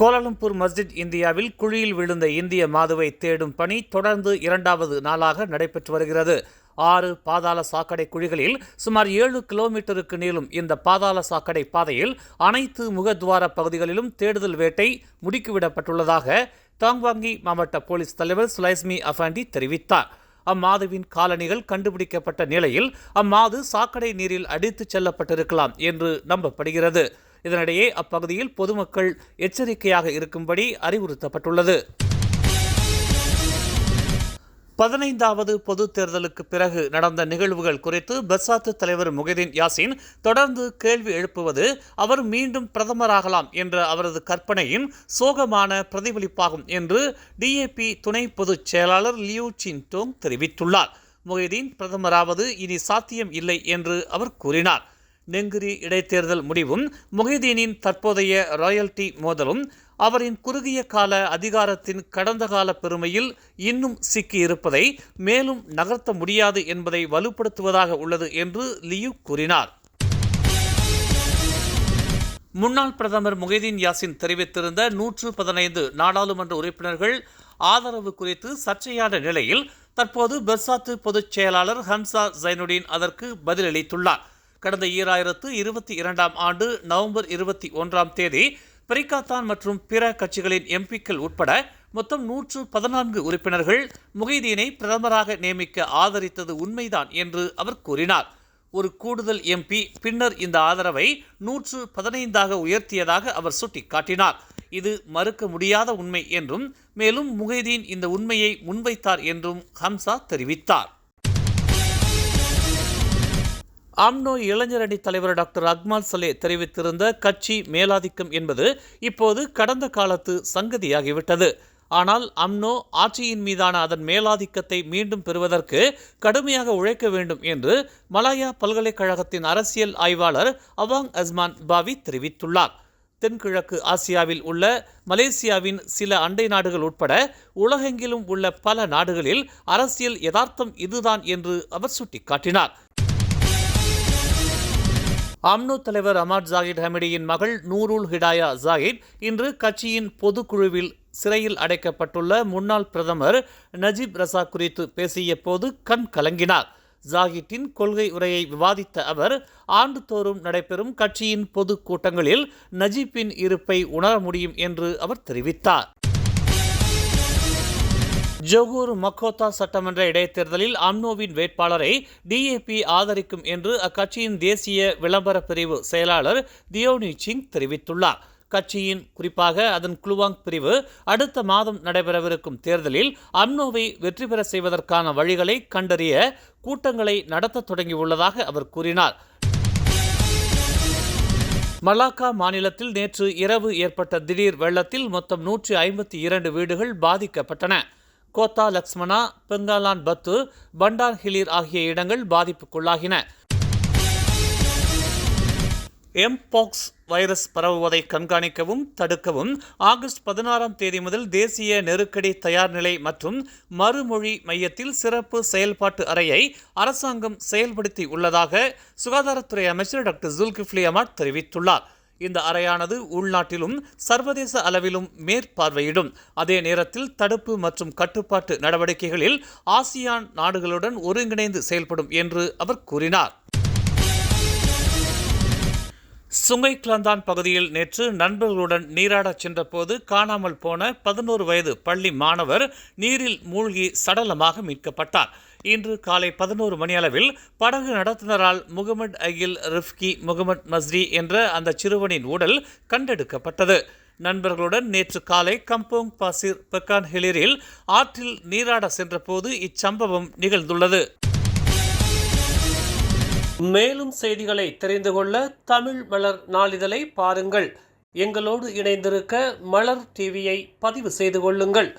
Kuala Lumpur மஸ்ஜித் இந்தியாவில் குழியில் விழுந்த இந்திய மாதுவை தேடும் பணி தொடர்ந்து இரண்டாவது நாளாக நடைபெற்று வருகிறது. ஆறு பாதாள சாக்கடை குழிகளில் சுமார் ஏழு கிலோமீட்டருக்கு நீளும் இந்த பாதாள சாக்கடை பாதையில் அனைத்து முகத்வார பகுதிகளிலும் தேடுதல் வேட்டை முடுக்கிவிடப்பட்டுள்ளதாக தாங்வாங்கி மாவட்ட போலீஸ் தலைவர் சுலைஸ்மி அஃபாண்டி தெரிவித்தார். அம்மாதுவின் காலணிகள் கண்டுபிடிக்கப்பட்ட நிலையில் அம்மாது சாக்கடை நீரில் அடித்துச் செல்லப்பட்டிருக்கலாம் என்று நம்பப்படுகிறது. இதனிடையே அப்பகுதியில் பொதுமக்கள் எச்சரிக்கையாக இருக்கும்படி அறிவுறுத்தப்பட்டுள்ளது. பதினைந்தாவது பொது தேர்தலுக்கு பிறகு நடந்த நிகழ்வுகள் குறித்து பெர்சாத்து தலைவர் முகைதீன் யாசின் தொடர்ந்து கேள்வி எழுப்புவது அவர் மீண்டும் பிரதமராகலாம் என்ற அவரது கற்பனையின் சோகமான பிரதிபலிப்பாகும் என்று டிஏபி துணை பொதுச் செயலாளர் லியூ சின்டோங் தெரிவித்துள்ளார். முகைதீன் பிரதமராவது இனி சாத்தியம் இல்லை என்று அவர் கூறினார். நெங்கிரி இடைத்தேர்தல் முடிவும் முஹிதீனின் தற்போதைய ராயல்டி மோதலும் அவரின் குறுகிய கால அதிகாரத்தின் கடந்த கால பெருமையில் இன்னும் சிக்கியிருப்பதை மேலும் நகர்த்த முடியாது என்பதை வலுப்படுத்துவதாக உள்ளது என்று லியூ கூறினார். முன்னாள் பிரதமர் முகைதீன் யாசின் தெரிவித்திருந்த நூற்று பதினைந்து நாடாளுமன்ற உறுப்பினர்கள் ஆதரவு குறித்து சர்ச்சையான நிலையில் தற்போது பெர்சாத்து பொதுச் செயலாளர் ஹம்சா ஜைனுடீன் அதற்கு பதிலளித்துள்ளார். கடந்த ஈராயிரத்து இருபத்தி இரண்டாம் ஆண்டு நவம்பர் இருபத்தி ஒன்றாம் தேதி பிரிகாத்தான் மற்றும் பிற கட்சிகளின் எம்பிக்கள் உட்பட மொத்தம் நூற்று பதினான்கு உறுப்பினர்கள் முகைதீனை பிரதமராக நியமிக்க ஆதரித்தது உண்மைதான் என்று அவர் கூறினார். ஒரு கூடுதல் எம்பி பின்னர் இந்த ஆதரவை நூற்று பதினைந்தாக உயர்த்தியதாக அவர் சுட்டிக்காட்டினார். இது மறுக்க முடியாத உண்மை என்றும் மேலும் முகைதீன் இந்த உண்மையை முன்வைத்தார் என்றும் ஹம்சா தெரிவித்தார். அம்னோ இளைஞரணி தலைவர் டாக்டர் அக்மால் சலே தெரிவித்திருந்த கட்சி மேலாதிக்கம் என்பது இப்போது கடந்த காலத்து சங்கதியாகிவிட்டது. ஆனால் அம்னோ ஆட்சியின் மீதான அதன் மேலாதிக்கத்தை மீண்டும் பெறுவதற்கு கடுமையாக உழைக்க வேண்டும் என்று மலாயா பல்கலைக்கழகத்தின் அரசியல் ஆய்வாளர் அவாங் அஸ்மான் பாவி தெரிவித்துள்ளார். தென்கிழக்கு ஆசியாவில் உள்ள மலேசியாவின் சில அண்டை நாடுகள் உட்பட உலகெங்கிலும் உள்ள பல நாடுகளில் அரசியல் யதார்த்தம் இதுதான் என்று அவர் சுட்டிக்காட்டினார். அம்னோ தலைவர் அமாட் ஜாகித் ஹமிடியின் மகள் நூருல் ஹிடாயா ஜாகித் இன்று கட்சியின் பொதுக்குழுவில் சிறையில் அடைக்கப்பட்டுள்ள முன்னாள் பிரதமர் நஜீப் ரசா குறித்து பேசிய போது கண் கலங்கினார். ஜாகிட்டின் கொள்கை உரையை விவாதித்த அவர் ஆண்டுதோறும் நடைபெறும் கட்சியின் பொது கூட்டங்களில் நஜீப்பின் இருப்பை உணர முடியும் என்று அவர் தெரிவித்தார். ஜொகூர் மக்கோத்தா சட்டமன்ற இடைத்தேர்தலில் அம்னோவின் வேட்பாளரை டிஏபி ஆதரிக்கும் என்று அக்கட்சியின் தேசிய விளம்பர பிரிவு செயலாளர் தியோனி சிங் தெரிவித்துள்ளார். கட்சியின் குறிப்பாக அதன் குளுவாங் பிரிவு அடுத்த மாதம் நடைபெறவிருக்கும் தேர்தலில் அம்னோவை வெற்றி பெற செய்வதற்கான வழிகளை கண்டறிய கூட்டங்களை நடத்த தொடங்கியுள்ளதாக அவர் கூறினார். மலாக்கா மாநிலத்தில் நேற்று இரவு ஏற்பட்ட திடீர் வெள்ளத்தில் மொத்தம் நூற்றி ஐம்பத்தி இரண்டு வீடுகள் பாதிக்கப்பட்டன. கோத்தா லக்ஷ்மணா பெங்காலான் பத்து பண்டார் ஹிலிர் ஆகிய இடங்கள் பாதிப்புக்குள்ளாகின. எம்பாக்ஸ் வைரஸ் பரவுவதை கண்காணிக்கவும் தடுக்கவும் ஆகஸ்ட் பதினாறாம் தேதி முதல் தேசிய நெருக்கடி தயார் நிலை மற்றும் மறுமொழி மையத்தில் சிறப்பு செயல்பாட்டு அறையை அரசாங்கம் செயல்படுத்தி உள்ளதாக சுகாதாரத்துறை அமைச்சர் டாக்டர் ஜுல்கிஃப்லி அமாட் தெரிவித்துள்ளார். இந்த அறையானது உள்நாட்டிலும் சர்வதேச அளவிலும் மேற்பார்வையிடும். அதே நேரத்தில் தடுப்பு மற்றும் கட்டுப்பாட்டு நடவடிக்கைகளில் ஆசியான் நாடுகளுடன் ஒருங்கிணைந்து செயல்படும் என்று அவர் கூறினார். சுங்கை கிளந்தான் பகுதியில் நேற்று நண்பர்களுடன் நீராடச் சென்றபோது காணாமல் போன பதினோரு வயது பள்ளி மாணவர் நீரில் மூழ்கி சடலமாக மீட்கப்பட்டார். இன்று காலை பதினோரு மணியளவில் படகு நடத்துனரால் முகமது அகில் ரிஃப்கி முகமது மஸ்ரி என்ற அந்த சிறுவனின் உடல் கண்டெடுக்கப்பட்டது. நண்பர்களுடன் நேற்று காலை கம்போங் பாசிர் பெக்கான் ஹிலிரில் ஆற்றில் நீராட சென்றபோது இச்சம்பவம் நிகழ்ந்துள்ளது. மேலும் செய்திகளை தெரிந்து கொள்ள தமிழ் மலர் நாளிதழை பாருங்கள். எங்களோடு இணைந்திருக்க மலர் டிவியை பதிவு செய்து கொள்ளுங்கள்.